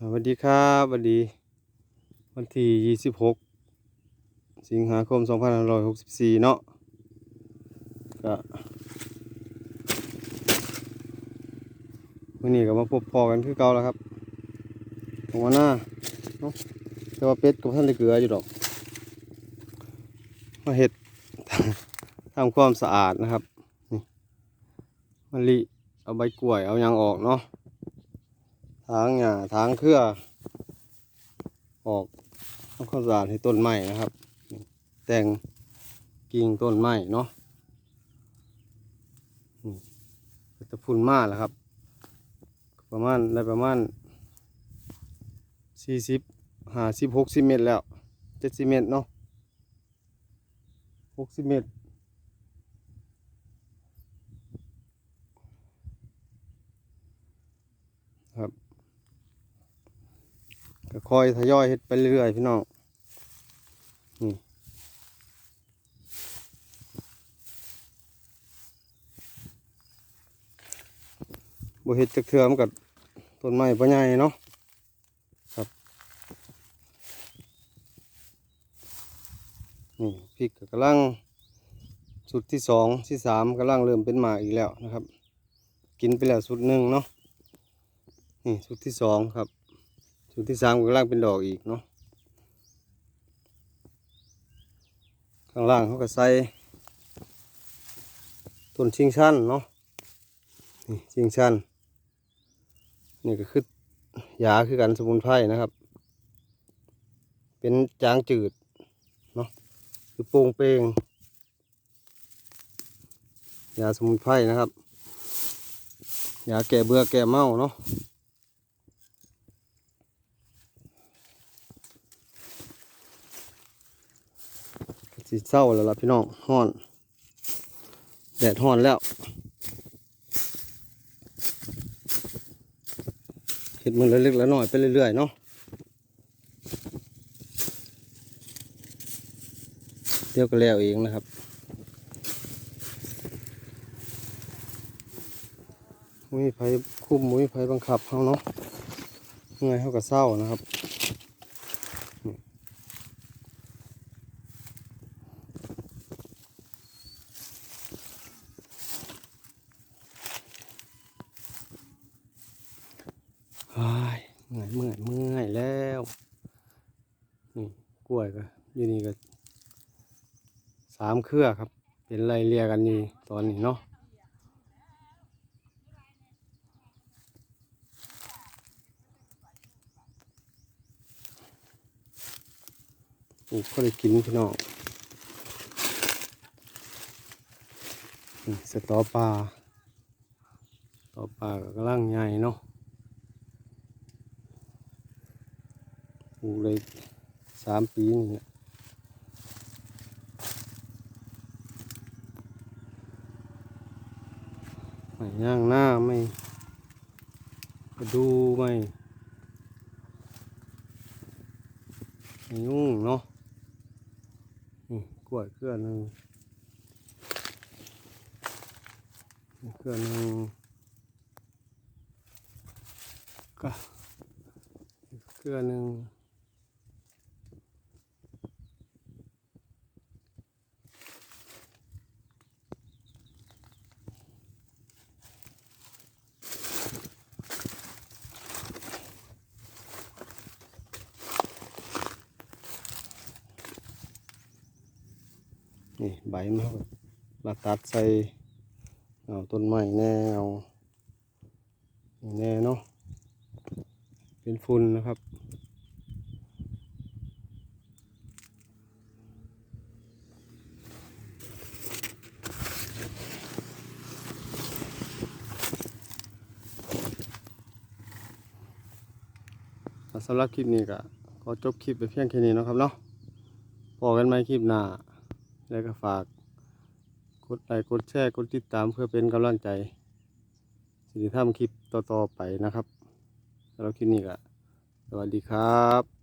สวัสดีครับสวัสดี วันที่ 26 สิงหาคม 2564 เนาะก็วันนี้ก็มาพบพอกันคือเก่าแล้วครับของวันหน้าเนาะแต่ว่าเป็ดกับท่านได้เกลืออยู่ดอก มาเห็ดทำความสะอาดนะครับ นี่มะลิเอาใบกล้วยเอายังออกเนาะ ทางหญ้าทางเครือ ออกทำความสะอาดให้ต้นไม้นะครับ แต่งกิ่งต้นไม้เนาะนี่จะพุ่นมาแล้วครับ ประมาณได้ประมาณสี่สิบห้าสิบหกสิบเมตรแล้วเจ็ดสิบเมตรเนาะหกสิบเมตร ครับก็ คอยทยอยเฮ็ดไปเรื่อยๆพี่น้องนี่บเฮ็ดจักเทื่อมันก็ต้นไม้บ่ใหญ่เนาะครับนี่พริกก็กำลังสุดที่สองที่สามกำลังเริ่มเป็นหมากอีกแล้วนะครับ กินไปแล้วสุดหนึ่งเนาะนี่ชุดที่สองครับ ชุดที่สามข้างล่างเป็นดอกอีกเนาะข้างล่างเขาก็ใส่ต้นชิงชันเนาะนี่ชิงชันนี่ก็คือยาคือกันสมุนไพรนะครับ เป็นจางจืดเนาะคือโป่งเปงยาสมุนไพรนะครับยาแก้เบื่อแก้เมาเนาะ สีเศร้าแล้วล่ะพี่น้องห้อน แดดห้อนแล้วเห็ดมันเล็กๆแล้วหน่อยไปเรื่อยๆเนาะเดี๋ยวก็แล้วเองนะครับมุ้ยไฟคุมมุ้ยไฟบังคับเขาเนาะยังไงเขาก็เศร้านะครับ เมื่อยเมื่อยเมื่อยแล้วนี่กล้วยก็อยู่นี่ก็สามเครือครับ เป็นไรเรียกันนี่ตอนนี้เนาะปลูกก็ได้กินพี่น้องนี่สตอปลาสตอปลากำลังใหญ่เนาะ ลูกเลยสามปีนี่แหละไม่ย่างหน้าไม่กระดูไม่ไม่ยุ่งเนาะนี่กล้วยเครือหนึ่งเครือหนึ่งก็อีกเครือหนึ่ง นี่ใบมันเขาก็มาตัดใส่เอาต้นไม้แน่เอานี่แน่เนาะเป็นฝุ่นนะครับสำหรับคลิปนี้ก็ขอจบคลิปไปเพียงแค่นี้นะครับเนาะพอกันไหมคลิปหน้า แล้วก็ฝากกดไลค์กดแชร์กดติดตามเพื่อเป็นกำลังใจสิริทำคลิปต่อๆไปนะครับสำหรับคลิปนี้ก็สวัสดีครับ